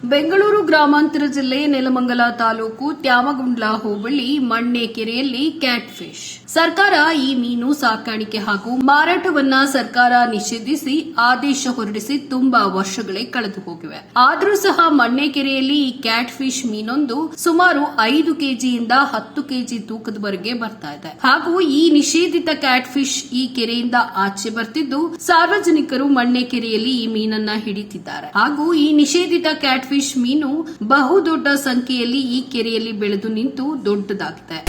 ಬೆಂಗಳೂರು ಗ್ರಾಮಾಂತರ ಜಿಲ್ಲೆ ನೆಲಮಂಗಲ ತಾಲೂಕು ತ್ಯಾಮಗುಂಡ್ಲ ಹೋಬಳಿ ಮಣ್ಣೆ ಕೆರೆಯಲ್ಲಿ ಕ್ಯಾಟ್ ಫಿಶ್ ಸರ್ಕಾರ ಈ ಮೀನು ಸಾಕಾಣಿಕೆ ಹಾಗೂ ಮಾರಾಟವನ್ನ ಸರ್ಕಾರ ನಿಷೇಧಿಸಿ ಆದೇಶ ಹೊರಡಿಸಿ ತುಂಬಾ ವರ್ಷಗಳೇ ಕಳೆದು ಹೋಗಿವೆ. ಆದರೂ ಸಹ ಮಣ್ಣೆ ಕೆರೆಯಲ್ಲಿ ಈ ಕ್ಯಾಟ್ ಫಿಶ್ ಮೀನೊಂದು ಸುಮಾರು ಐದು ಕೆಜಿಯಿಂದ ಹತ್ತು ಕೆಜಿ ತೂಕದವರೆಗೆ ಬರ್ತಾ ಇದೆ. ಹಾಗೂ ಈ ನಿಷೇಧಿತ ಕ್ಯಾಟ್ ಫಿಶ್ ಈ ಕೆರೆಯಿಂದ ಆಚೆ ಬರ್ತಿದ್ದು ಸಾರ್ವಜನಿಕರು ಮಣ್ಣೆ ಕೆರೆಯಲ್ಲಿ ಈ ಮೀನನ್ನ ಹಿಡಿತಿದ್ದಾರೆ. ಹಾಗೂ ಈ ನಿಷೇಧಿತ ಕ್ಯಾಟ್ ಫಿಶ್ ಮೀನು ಬಹುದೊಡ್ಡ ಸಂಖ್ಯೆಯಲ್ಲಿ ಈ ಕೆರೆಯಲ್ಲಿ ಬೆಳೆದು ನಿಂತು ದೊಡ್ಡದಾಗಿದೆ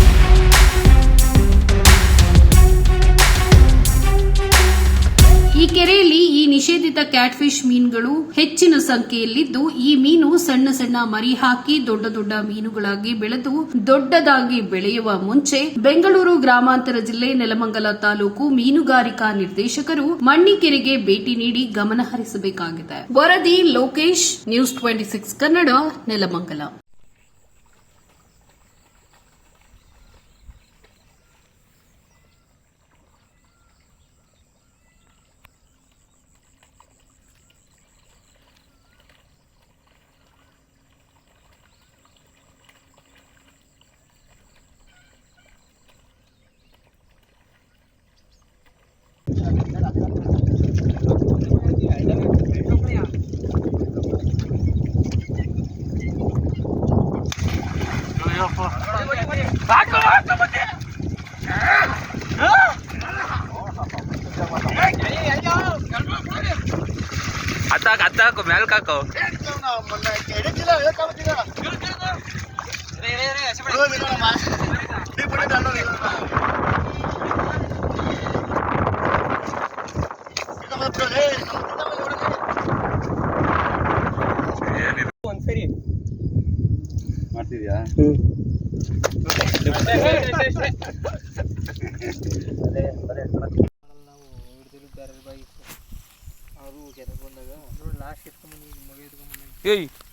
ಕ್ಯಾಟ್ ಫಿಶ್ ಮೀನುಗಳು ಹೆಚ್ಚಿನ ಸಂಖ್ಯೆಯಲ್ಲಿದ್ದು, ಈ ಮೀನು ಸಣ್ಣ ಸಣ್ಣ ಮರಿ ಹಾಕಿ ದೊಡ್ಡ ದೊಡ್ಡ ಮೀನುಗಳಾಗಿ ಬೆಳೆದು ದೊಡ್ಡದಾಗಿ ಬೆಳೆಯುವ ಮುಂಚೆ ಬೆಂಗಳೂರು ಗ್ರಾಮಾಂತರ ಜಿಲ್ಲೆ ನೆಲಮಂಗಲ ತಾಲೂಕು ಮೀನುಗಾರಿಕಾ ನಿರ್ದೇಶಕರು ಮಣ್ಣಿಕೆರೆಗೆ ಭೇಟಿ ನೀಡಿ ಗಮನ ಹರಿಸಬೇಕಾಗಿದೆ ವರದಿ Lokesh news twenty six Kannada, Nelamangala. ಹತ್ತಾಕ ಹತ್ತಾಕು ಮ್ಯಾಲ್ಕ್ ಹಾಕು ಒಂದ್ಸರಿ ಮಾಡ್ತಿದ್ಯಾ ಅವರು ಕೆರೆಗೆ ಬಂದಾಗ ಲಾಸ್ಟ್ ಎತ್ಕೊಂಬಂದು ಮಗ ಎತ್ಕೊಂಬಂದು